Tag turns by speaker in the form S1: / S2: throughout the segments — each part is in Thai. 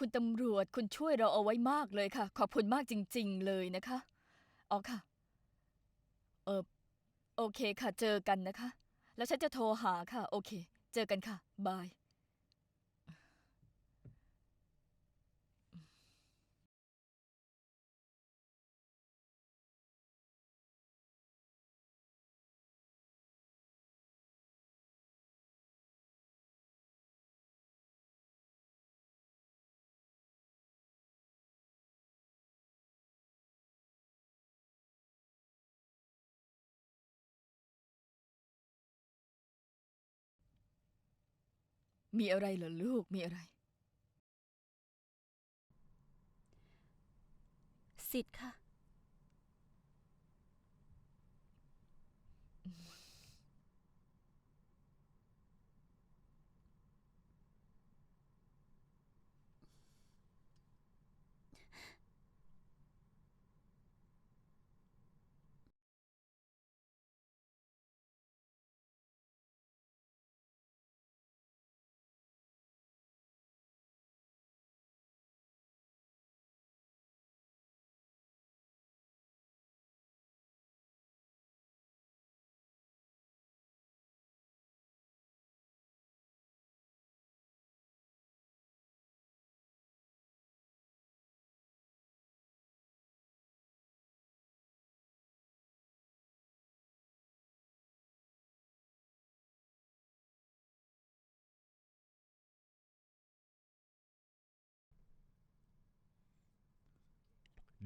S1: คุณตำรวจคุณช่วยเราเอาไว้มากเลยค่ะ ขอบคุณมากจริง ๆ เลยนะคะอ๋อค่ะ เออโอเคค่ะ เจอกันนะคะ แล้วฉันจะโทรหาค่ะ โอเค เจอกันค่ะ บาย มีอะไรเหรอลูกมีอะไร
S2: สิทธิ์ค่ะ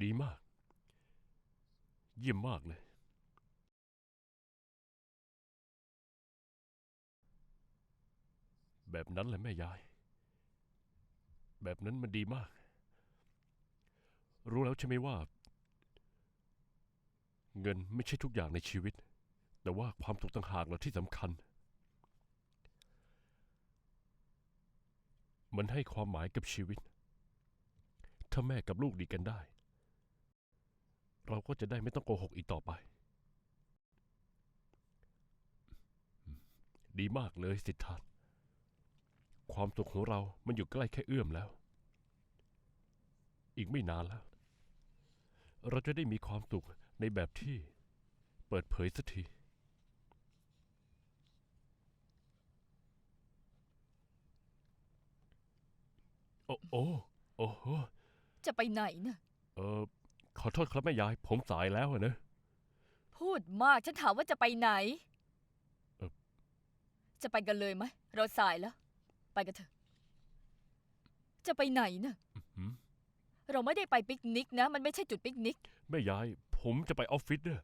S3: ดีมาก เยี่ยมมากเลย แบบนั้นแหละแม่ยาย แบบนั้นมันดีมาก รู้แล้วใช่ไหมว่า เงินไม่ใช่ทุกอย่างในชีวิต แต่ว่าความสุขต่างหากแหละที่สำคัญ มันให้ความหมายกับชีวิตถ้าแม่กับลูกดีกันได้ เราก็จะได้ไม่ต้องโกหกอีกต่อไป ดีมากเลยสิทธาความสุขของเรา มันอยู่ใกล้แค่เอื้อมแล้ว อีกไม่นานแล้ว เราจะได้มีความสุขในแบบที่เปิดเผยสักที โอ้โอ้โอ้โห
S1: จะไปไหนน่ะ
S3: เออ ขอโทษครับแม่ยาย ผมสายแล้วอะนะ
S1: พูดมากฉันถามว่าจะไปไหน
S3: เอ่อ
S1: จะไปกันเลยไหมเราสายแล้ว ไปกันเถอะ จะไปไหนน่ะ
S3: หืม
S1: เราไม่ได้ไปปิกนิกนะ มันไม่ใช่จุดปิกนิก
S3: แม่ยาย ผมจะไปออฟฟิศเนี่ย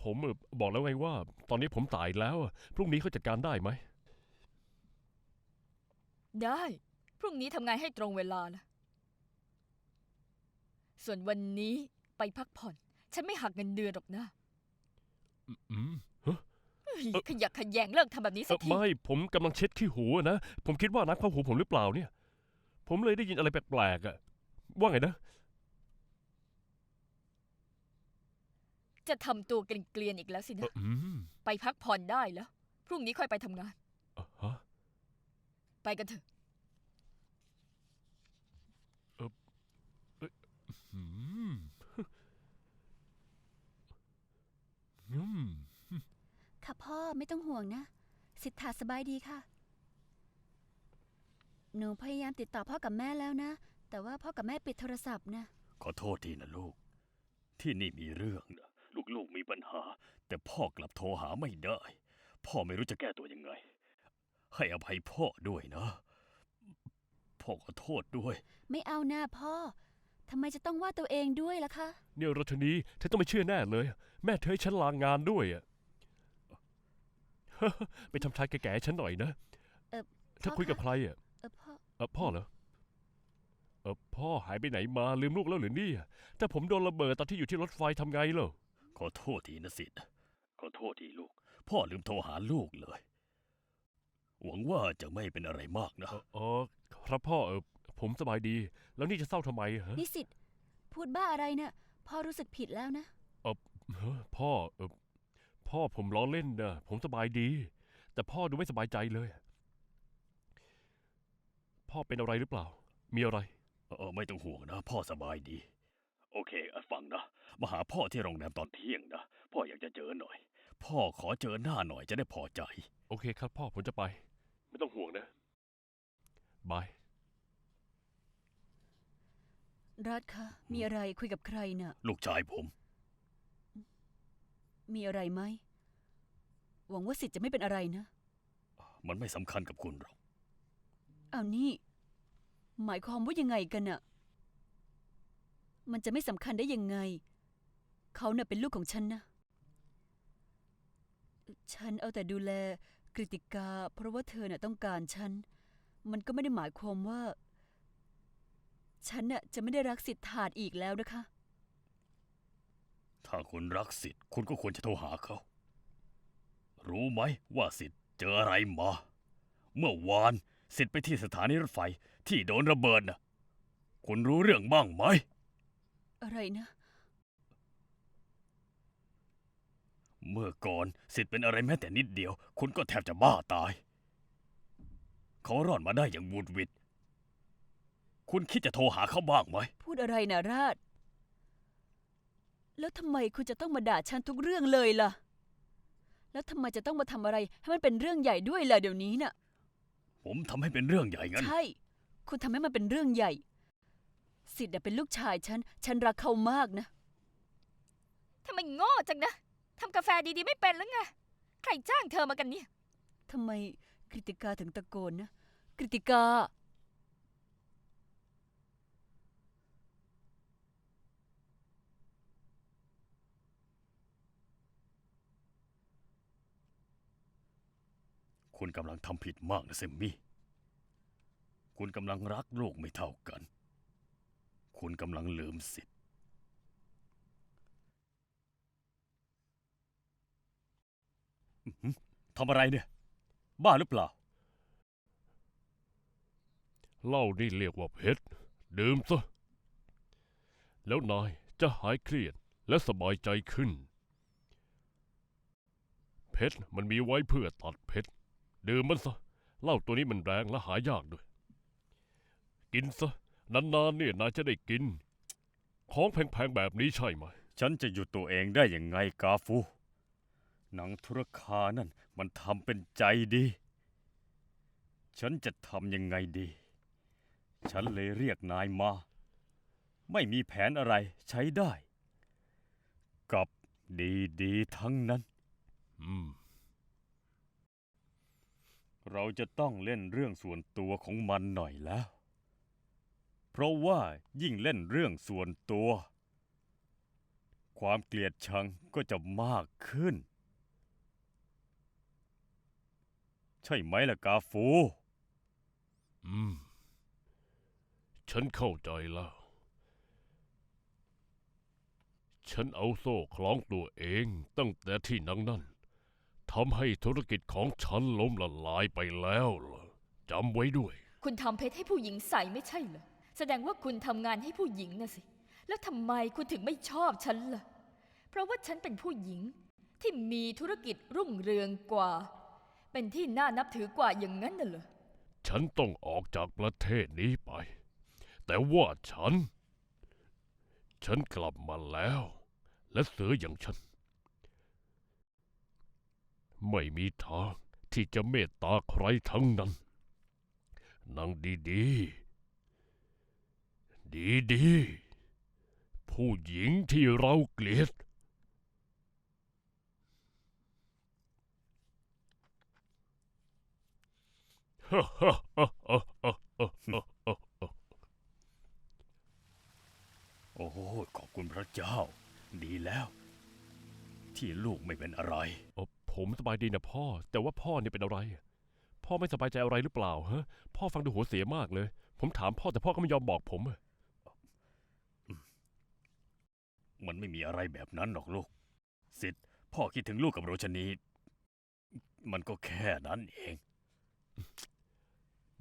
S3: ผมเออบอกแล้วไงว่า ตอนนี้ผมสายแล้วอะพรุ่งนี้เขาจัดการได้ไหม
S1: ได้ พรุ่งนี้ทำงานให้ตรงเวลานะ ส่วนวันนี้ไปพักผ่อน ฉันไม่หักเงินเดือนหรอกนะ
S3: อืม
S1: เฮ้ย
S3: เอ่อ
S1: ขยักขยแยงเลิกทำแบบนี้
S3: เอ
S1: สั
S3: อก
S1: ที
S3: ไม่ ผมกำลังเช็ดขี้หูอะนะ ผมคิดว่าน้ำเข้าหูผมหรือเปล่าเนี่ย ผมเลยได้ยินอะไรแปลกๆอะว่าไงนะ
S1: จะทำตัวเกลียนๆอีกแล้วสิ
S3: เอ
S1: นะ
S3: ออืม
S1: ไปพักผ่อนได้แล้ว พรุ่งนี้ค่อยไปทำงาน
S3: อะฮะ
S1: ไปกันเถอะ
S3: อืมอืม
S2: ค่ะพ่อไม่ต้องห่วงนะ สิทธาสบายดีค่ะ หนูพยายามติดต่อพ่อกับแม่แล้วนะ แต่ว่าพ่อกับแม่ปิดโทรศัพท์นะ
S4: ขอโทษทีนะลูก ที่นี่มีเรื่องนะลูกๆมีปัญหา แต่พ่อกลับโทรหาไม่ได้ พ่อไม่รู้จะแก้ตัวยังไง ให้อภัยพ่อด้วยนะ พ่อขอโทษด้วย
S2: ไม่เอาหน้าพ่อ ทำไมจะต้องว่าตัวเองด้วยล่ะคะ
S3: เนี่ยรัชนีเธอต้องไม่เชื่อแน่เลย แม่เธอให้ฉันลางงานด้วยอะ ไปทำชายแก่ๆให้ฉันหน่อยนะ
S2: เออ
S3: เธอคุยกับใครอะ
S2: เออพ่อ
S3: เออพ่อเหรอเออพ่อหายไปไหนมาลืมลูกแล้วหรือเนี่ยแต่ผมโดนระเบิดตอนที่อยู่ที่รถไฟทำไงเหรอ
S4: ขอโทษทีนะสิทธิ์ขอโทษทีลูก พ่อลืมโทรหาลูกเลย หวังว่าจะไม่เป็นอะไรมากนะ
S3: เออเออครับพ่อเออ ผมสบายดี แล้วนี่จะเศร้าทำไมฮะ
S2: นิสิตพูดบ้าอะไรเนี่ยพ่อรู้สึกผิดแล้วนะ
S3: เฮ้อพ่อเออพ่อผมล้อเล่นนะผมสบายดี แต่พ่อดูไม่สบายใจเลยพพ่อเป็นอะไรหรือเปล่า มีอะไร
S4: เออไม่ต้องห่วงนะ พ่อสบายดี โอเคอะฟังนะมาหาพ่อที่โรงแรมตอนเที่ยงนะ พ่ออยากจะเจอหน่อย พ่อขอเจอหน้าหน่อยจะได้พอใจ
S3: โอเคครับ พ่อผมจะไป ไม่ต้องห่วงนะบาย
S2: รัฐคะ มีอะไรคุยกับใครน่ะ
S4: ลูกชายผม
S2: มีอะไรไหม หวังว่าสิทธิ์จะไม่เป็นอะไรนะ
S4: มันไม่สำคัญกับคุณหรอก
S2: อ้าวนี่ หมายความว่ายังไงกันน่ะ มันจะไม่สำคัญได้ยังไง เขาเน่ะเป็นลูกของฉันนะ ฉันเอาแต่ดูแลกริติกา เพราะว่าเธอน่ะต้องการฉัน มันก็ไม่ได้หมายความว่า ฉันน่ะจะไม่ได้รักสิทธาตอีกแล้วนะคะ
S4: ถ้าคุณรักสิทธิ์คุณก็ควรจะโทรหาเขา รู้ไหมว่าสิทธิ์เจออะไรมา เมื่อวานสิทธิ์ไปที่สถานีรถไฟที่โดนระเบิดนะคุณรู้เรื่องบ้างไหม
S2: อะไรนะ
S4: เมื่อก่อนสิทธิ์เป็นอะไรแม้แต่นิดเดียว คุณก็แทบจะบ้าตาย เขารอดมาได้อย่างบูดหวิด คุณคิดจะโทรหาเขาบ้างไหม
S2: พูดอะไรนะราช แล้วทำไมคุณจะต้องมาด่าฉันทุกเรื่องเลยล่ะ แล้วทำไมจะต้องมาทำอะไร ให้มันเป็นเรื่องใหญ่ด้วยล่ะเดี๋ยวนี้น่ะ
S4: ผมทำให้เป็นเรื่องใหญ่งั้น
S2: ใช่ คุณทำให้มันเป็นเรื่องใหญ่ สิทธิ์น่ะเป็นลูกชายฉัน ฉันรักเขามากนะ
S1: ทำไมโง่จังนะทำกาแฟดีๆไม่เป็นหรือไง ใครจ้างเธอมากันเนี่ย
S2: ทำไมกริติกาถึงตะโกนนะกริติกา
S4: คุณกำลังทำผิดมากนะเซมมี่ คุณกำลังรักโลกไม่เท่ากัน คุณกำลังลืมสิทธิ์ ทำอะไรเนี่ย บ้าหรือเปล่า
S3: เหล้านี่เรียกว่าเพชร ดื่มซะ แล้วนายจะหายเครียดและสบายใจขึ้น เพชรมันมีไว้เพื่อตัดเพชร ดื่มมันซะเหล้าตัวนี้มันแรงและหายากด้วย กินซะนานๆเนี่ยนายจะได้กิน ของแพงๆแบบนี้ใช่ไหม
S4: ฉันจะหยุดตัวเองได้ยังไงกาฟู หนังธุรคานั่นมันทำเป็นใจดี ฉันจะทำยังไงดี ฉันเลยเรียกนายมา ไม่มีแผนอะไรใช้ได้ กับดีๆทั้งนั้น
S3: อืม
S4: เราจะต้องเล่นเรื่องส่วนตัวของมันหน่อยแล้ว เพราะว่ายิ่งเล่นเรื่องส่วนตัว ความเกลียดชังก็จะมากขึ้น ใช่ไหมล่ะกาฟู
S3: อืม ฉันเข้าใจแล้ว ฉันเอาโซ่คล้องตัวเองตั้งแต่ที่นังนั่น ทำให้ธุรกิจของฉันล้มละลายไปแล้วล่ะจำไว้ด้วย
S1: คุณทำเพชรให้ผู้หญิงใส่ไม่ใช่เหรอ แสดงว่าคุณทำงานให้ผู้หญิงนะสิ แล้วทำไมคุณถึงไม่ชอบฉันล่ะ เพราะว่าฉันเป็นผู้หญิงที่มีธุรกิจรุ่งเรืองกว่า เป็นที่น่านับถือกว่าอย่างนั้นน่ะเหรอ
S3: ฉันต้องออกจากประเทศนี้ไป แต่ว่าฉัน ฉันกลับมาแล้ว และเสืออย่างฉัน ไม่มีทางที่จะเมตตาใครทั้งนั้น นางดีดีดีดีๆผู้หญิงที่เราเกลียด
S4: โอ้โหขอบคุณพระเจ้า ดีแล้ว ที่ลูกไม่เป็นอะไร
S3: เอ่อ ผมสบายดีนะพ่อ แต่ว่าพ่อเนี่ยเป็นอะไร พ่อไม่สบายใจอะไรหรือเปล่าฮะพ่อฟังดูหัวเสียมากเลย ผมถามพ่อแต่พ่อก็ไม่ยอมบอกผมอะ
S4: มันไม่มีอะไรแบบนั้นหรอกลูกสิทธิ์พ่อคิดถึงลูกกับโรชนี มันก็แค่นั้นเอง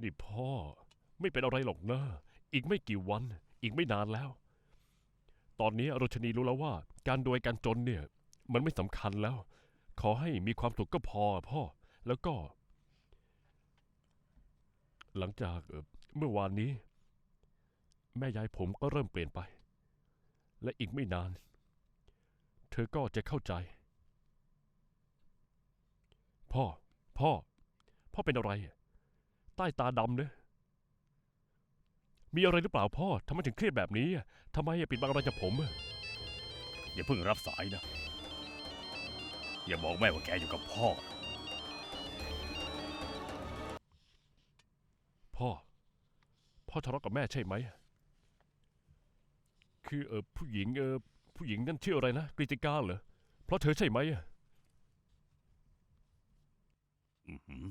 S3: นี่พ่อ ไม่เป็นอะไรหรอกนะอีกไม่กี่วัน อีกไม่นานแล้ว ตอนนี้อรชนีรู้แล้วว่า การรวยการจนเนี่ย มันไม่สำคัญแล้ว ขอให้มีความสุขก็พอพ่อ แล้วก็ หลังจากเมื่อวานนี้ แม่ยายผมก็เริ่มเปลี่ยนไป และอีกไม่นาน เธอก็จะเข้าใจ พ่อ พ่อ พ่อเป็นอะไร ใต้ตาดำเนอะมีอะไรหรือเปล่าพ่อทำไมถึงเครียดแบบนี้ทำไมปิดบังอะไรจากผมอ
S4: ย่าเพิ่งรับสายนะ อย่าบอกแม่ว่าแกอยู่กับพ่อ
S3: พ่อ พ่อทะเลาะกับแม่ใช่ไหม คือเออผู้หญิงเออผู้หญิงนั่นชื่ออะไรนะกริติกาเหรอ เพราะเธอใช่ไหมอะ
S4: อือหือ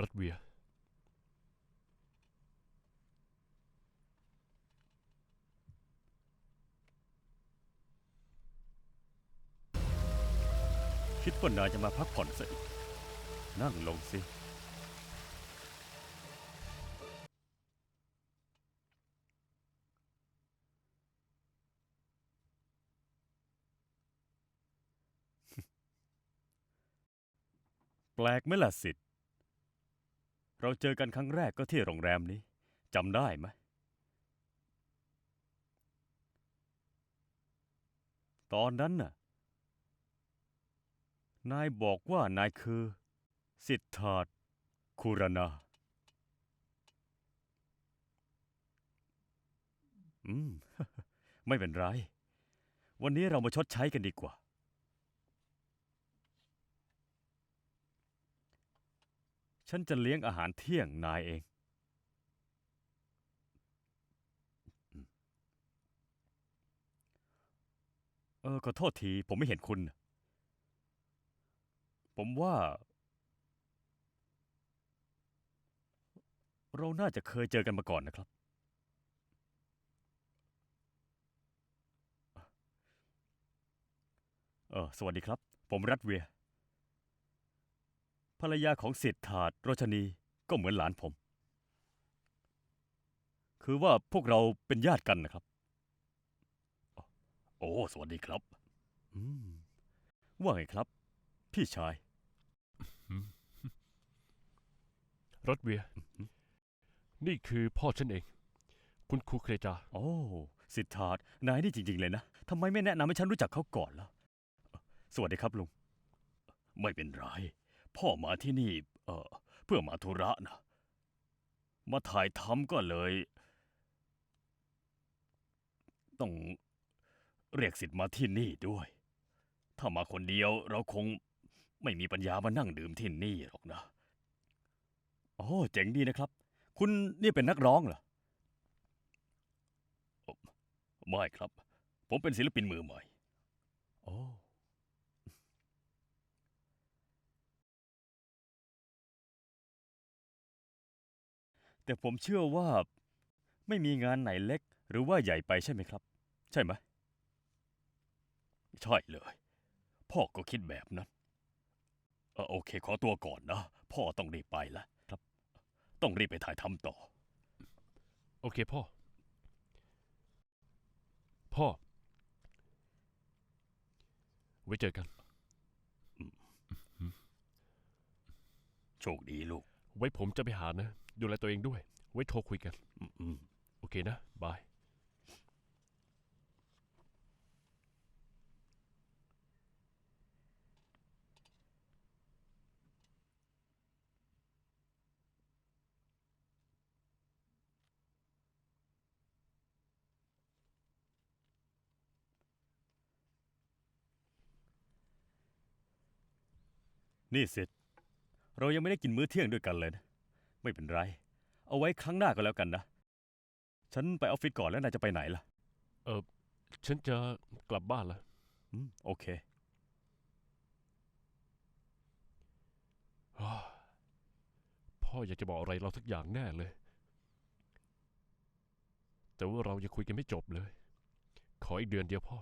S3: รัตเวีย
S4: คิดว่านายจะมาพักผ่อนซะอีก นั่งลงสิ แปลกไหมล่ะสิทธิ์ เราเจอกันครั้งแรกก็ที่โรงแรมนี้จำได้ไหม ตอนนั้นน่ะ นายบอกว่านายคือ สิทธาตคูรนา อืม ไม่เป็นไร วันนี้เรามาชดใช้กันดีกว่า ฉันจะเลี้ยงอาหารเที่ยงนายเอง เออขอโทษทีผมไม่เห็นคุณ ผมว่า เราน่าจะเคยเจอกันมาก่อนนะครับ เออสวัสดีครับ ผมรัตเวีย ภรรยาของสิทธาตโรชนีก็เหมือนหลานผม คือว่าพวกเราเป็นญาติกันนะครับ โอ้ สวัสดีครับ อืม ว่าไงครับ พี่ชาย
S3: รัตเวียนี่คือพ่อฉันเอง คุณครูเครจา
S4: โอ้สิทธาตนายนี่จริง ๆ เลยนะทำไมไม่แนะนำให้ฉันรู้จักเขาก่อนล่ะ สวัสดีครับลุง ไม่เป็นไร พ่อมาที่นี่ เออเพื่อมาธุระนะ มาถ่ายทำก็เลย ต้องเรียกสิทธิ์มาที่นี่ด้วย ถ้ามาคนเดียวเราคงไม่มีปัญญามานั่งดื่มที่นี่หรอกนะโอ้เจ๋งดีนะครับ คุณนี่เป็นนักร้องเหรอ ไม่ครับ ผมเป็นศิลปินมือใหม่ โอ้ แต่ผมเชื่อว่าไม่มีงานไหนเล็กหรือว่าใหญ่ไปใช่ไหมครับ ใช่ไหมใช่เลย พ่อก็คิดแบบนั้นเออโอเค ขอตัวก่อนนะ พ่อต้องรีบไปแล้วครับ ต้องรีบไปถ่ายทำต่อ
S3: โอเคพ่อ พ่อ ไว้เจอกัน
S4: โชคดีลูก
S3: ไว้ผมจะไปหานะ ดูแลตัวเองด้วย ไว้โทรคุยกัน
S4: อืมอืม
S3: โอเคนะ บาย
S4: นี่สิทธิ์เรายังไม่ได้กินมื้อเที่ยงด้วยกันเลยนะ ไม่เป็นไร เอาไว้ครั้งหน้าก็แล้วกันนะ ฉันไปออฟฟิศก่อนแล้วนายจะไปไหนล่ะ
S3: ฉันจะกลับบ้านละ
S4: อืมโอเค
S3: อ้าวพ่ออยากจะบอกอะไรเราสักอย่างแน่เลย แต่ว่าเรายังคุยกันไม่จบเลย ขออีกเดือนเดียวพ่อ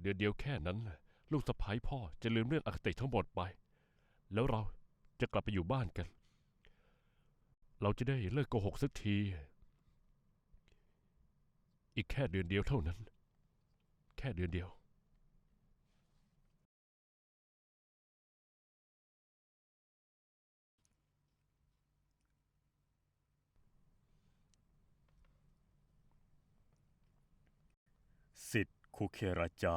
S3: เดือนเดียวแค่นั้นน่ะลูกสะพ้ยพ่อจะลืมเรื่องอคติทั้งหมดไป แล้วเราจะกลับไปอยู่บ้านกัน เราจะได้เลิกโกหกสักที อีกแค่เดือนเดียวเท่านั้น แค่เดือนเดียว
S4: สิทธิ์คุเคราจา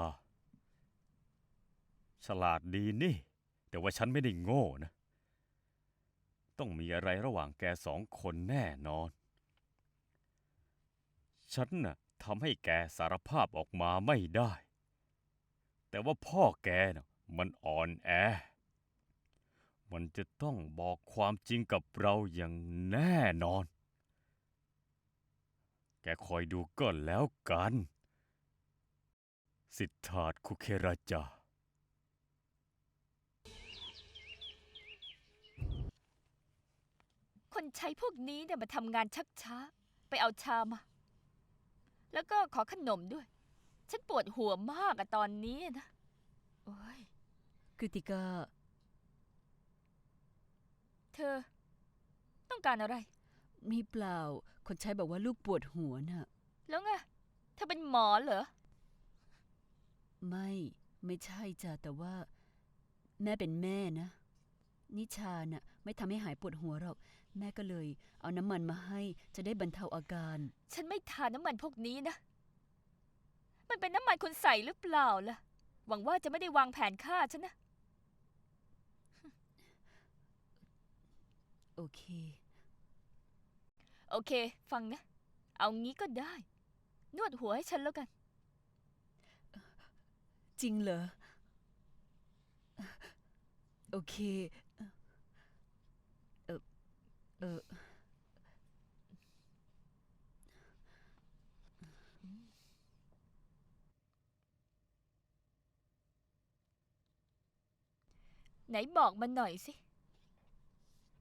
S4: ฉลาดดีนี่ แต่ว่าฉันไม่ได้โง่นะ ต้องมีอะไรระหว่างแกสองคนแน่นอน ฉันน่ะทำให้แกสารภาพออกมาไม่ได้ แต่ว่าพ่อแกน่ะมันอ่อนแอ มันจะต้องบอกความจริงกับเราอย่างแน่นอน แกคอยดูก็แล้วกัน สิทธาตคุเคราจา
S1: คนใช้พวกนี้เนี่ยมาทำงานชักช้า ไปเอาชามา แล้วก็ขอขนมด้วย ฉันปวดหัวมากอะตอนนี้นะ โอ้ย
S2: กริติกา
S1: เธอ ต้องการอะไร
S2: มีเปล่า คนใช้บอกว่าลูกปวดหัวน่ะ
S1: แล้วไง เธอเป็นหมอเหรอ
S2: ไม่ ไม่ใช่จ้ะแต่ว่า แม่เป็นแม่นะ นิชาน่ะ ไม่ทำให้หายปวดหัวหรอก แม่ก็เลย เอาน้ำมันมาให้จะได้บรรเทาอาการ
S1: ฉันไม่ทานน้ำมันพวกนี้นะ มันเป็นน้ำมันคุณใส่หรือเปล่าล่ะ หวังว่าจะไม่ได้วางแผนฆ่าฉันนะ
S2: โอเค
S1: โอเค ฟังนะ เอางี้ก็ได้ นวดหัวให้ฉันแล้วกัน
S2: จริงเหรอ โอเคเออ เออ
S1: ไหนบอกมาหน่อยสิ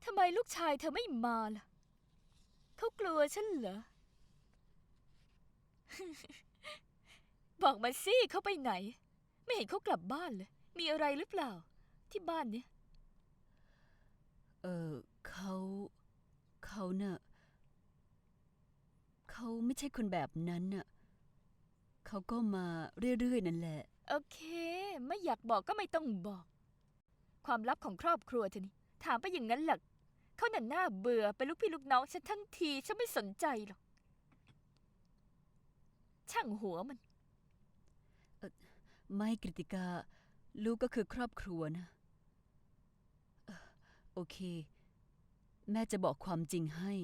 S1: ทำไมลูกชายเธอไม่มาล่ะ เขากลัวฉันเหรอ บอกมาสิเขาไปไหน ไม่เห็นเขากลับบ้านเลย มีอะไรหรือเปล่า ที่บ้านเนี่ย
S2: เออเขา เขาเน่ะเขาไม่ใช่คนแบบนั้นน่ะเขาก็มาเรื่อยๆนั่นแหละ
S1: โอเค ไม่อยากบอกก็ไม่ต้องบอก ความลับของครอบครัวเธอนี่ ถามไปอย่างนั้นหลักเขาหน่ะหน้าเบื่อเป็นลูกพี่ลูกน้องฉันทั้งทีฉันไม่สนใจหรอก ช่างหัวมัน
S2: ไม่กริติกา ลูกก็คือครอบครัวนะเอ่อโอเค แม่จะบอกความจริงให้